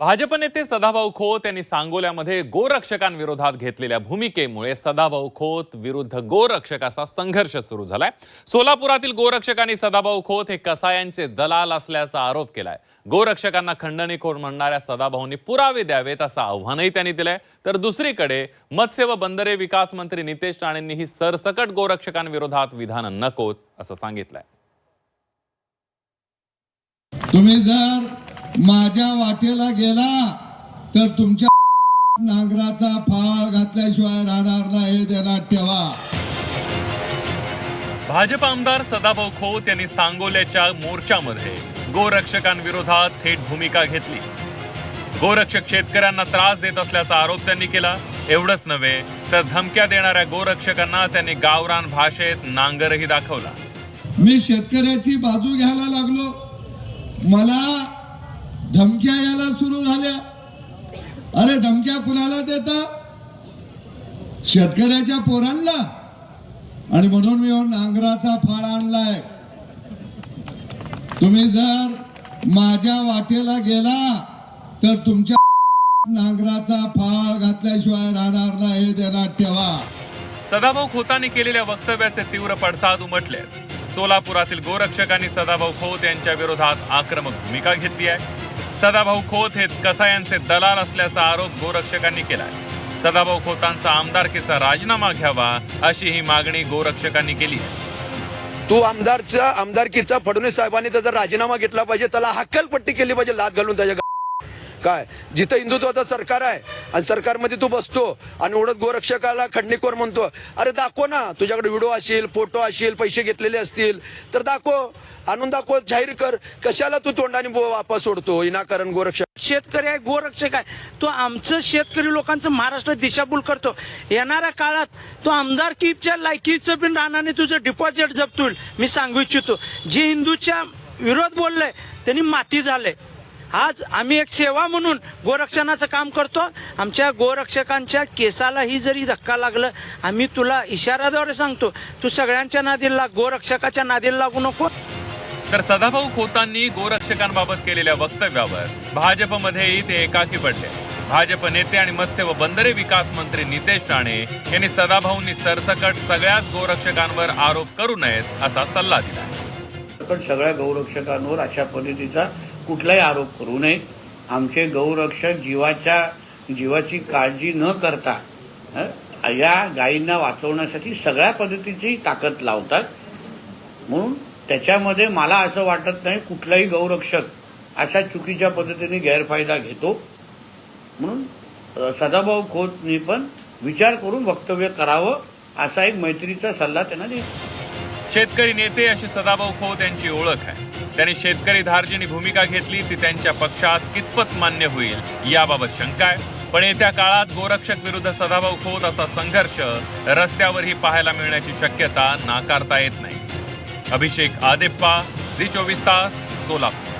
भाजप नेते सदाभाऊ खोत यांनी सांगोल्यामध्ये गोरक्षकांविरोधात घेतलेल्या भूमिकेमुळे सदाभाऊ खोत विरुद्ध गोरक्षकाचा संघर्ष सुरू झालाय. सोलापुरातील गोरक्षकांनी सदाभाऊ खोत हे कसायांचे दलाल असल्याचा आरोप केलाय. गोरक्षकांना खंडणीखोर म्हणणाऱ्या सदाभाऊंनी पुरावे द्यावेत असं आव्हानही त्यांनी दिलंय. तर दुसरीकडे मत्स्य व बंदरे विकास मंत्री नितेश राणेंनीही सरसकट गोरक्षकांविरोधात विधानं नकोत असं सांगितलंय. तुम्ही जर माझ्या वाटेला गेला तर तुमच्या नांगराचा फाळ घातल्याशिवाय राहणार नाही ध्यानात ठेवा. भाजप आमदार सदाभाऊ खोत यांनी सांगोल्याच्या मोर्चामध्ये गोरक्षकांविरोधात थेट भूमिका घेतली. गोरक्षक शेतकऱ्यांना त्रास देत असल्याचा आरोप त्यांनी केला. एवढंच नव्हे तर धमक्या देणाऱ्या गोरक्षकांना त्यांनी गावरान भाषेत नांगरही दाखवला. मी शेतकऱ्याची बाजू घ्यायला लागलो. मला धमक्या याला सुरू झाल्या. अरे धमक्या कुणाला देता? शेतकऱ्याच्या पोरांना. आणि म्हणून मी नांगराचा फाळ आणलाय. तुम्ही जर माझ्या वाटेला गेला तर तुमच्या नांगराचा फाळ घातल्याशिवाय राहणार नाही हे ठेवा. सदाभाऊ खोतांनी केलेल्या वक्तव्याचे तीव्र पडसाद उमटले. सोलापुरातील गोरक्षकांनी सदाभाऊ खोत यांच्या विरोधात आक्रमक भूमिका घेतली आहे. सदाभाऊ खोत हे कसायांचे दलाल असल्याचा आरोप गोरक्षकांनी केला सदाभाऊ खोतांचा आमदारकीचा राजीनामा घ्यावा अशी ही मागणी गोरक्षकांनी केली. आहे तू आमदारचा आमदारकीचा फडणवीस साहेबांनी त्याचा राजीनामा घेतला पाहिजे त्याला हक्कलपट्टी केली पाहिजे लाद घालून त्याच्या काय? जिथं हिंदुत्वाचं सरकार आहे आणि सरकारमध्ये तू बसतो आणि ओढत गोरक्षकाला खंडणीकोर म्हणतो. अरे दाखव ना तुझ्याकडे व्हिडिओ असेल फोटो असेल पैसे घेतलेले असतील तर दाखव आणून दाखव जाहीर कर. कशाला तू तोंडाने वापस सोडतो विनाकारण गोरक्षक? शेतकरी आहे गोरक्षक आहे. तो आमचं शेतकरी लोकांचं महाराष्ट्र दिशाभूल करतो. येणाऱ्या काळात तो आमदारकीच्या लायकीचं बिन राहणार तुझं डिपॉझिट जपतो मी सांगू इच्छितो. जे हिंदूच्या विरोध बोललंय त्यांनी माती झालंय. आज आम्ही एक सेवा म्हणून गोरक्षणाचं काम करतो. आमच्या गोरक्षकांच्या केसालाही जरी धक्का लागलं आम्ही तुला इशाऱ्याद्वारे सांगतो तू सगळ्यांच्या नादीला लाग गोरक्षकाच्या नादीला लागू नको. तर सदाभाऊ खोतांनी गोरक्षकांबाबत केलेल्या वक्तव्यावर भाजपमध्येही ते एकाकी पडले. भाजप नेते आणि मत्स्य व बंदरे विकास मंत्री नितेश राणे यांनी सदाभाऊंनी सरसकट सगळ्याच गोरक्षकांवर आरोप करू नयेत असा सल्ला दिला. सगळ्या गौरक्षकांवर अशा पद्धतीचा कुठलाही आरोप करू नये. आमचे गौरक्षक जीवाच्या जीवाची काळजी न करता या गायींना वाचवण्यासाठी सगळ्या पद्धतीची ताकद लावतात. म्हणून त्याच्यामध्ये मला असं वाटत नाही कुठलाही गौरक्षक अशा चुकीच्या पद्धतीने गैरफायदा घेतो. म्हणून सदाभाऊ खोतनी पण विचार करून वक्तव्य करावं असा एक मैत्रीचा सल्ला त्यांना देईल शेतकरी नेते अशी सदाभाऊ खोत यांची ओळख आहे. त्यांनी शेतकरी धार्जिनी भूमिका घेतली ती त्यांच्या पक्षात कितपत मान्य होईल याबाबत शंका आहे. पण येत्या काळात गोरक्षक विरुद्ध सदाभाऊ खोत असा संघर्ष रस्त्यावरही पाहायला मिळण्याची शक्यता नाकारता येत नाही. अभिषेक आदेप्पा झी चोवीस तास सोलापूर.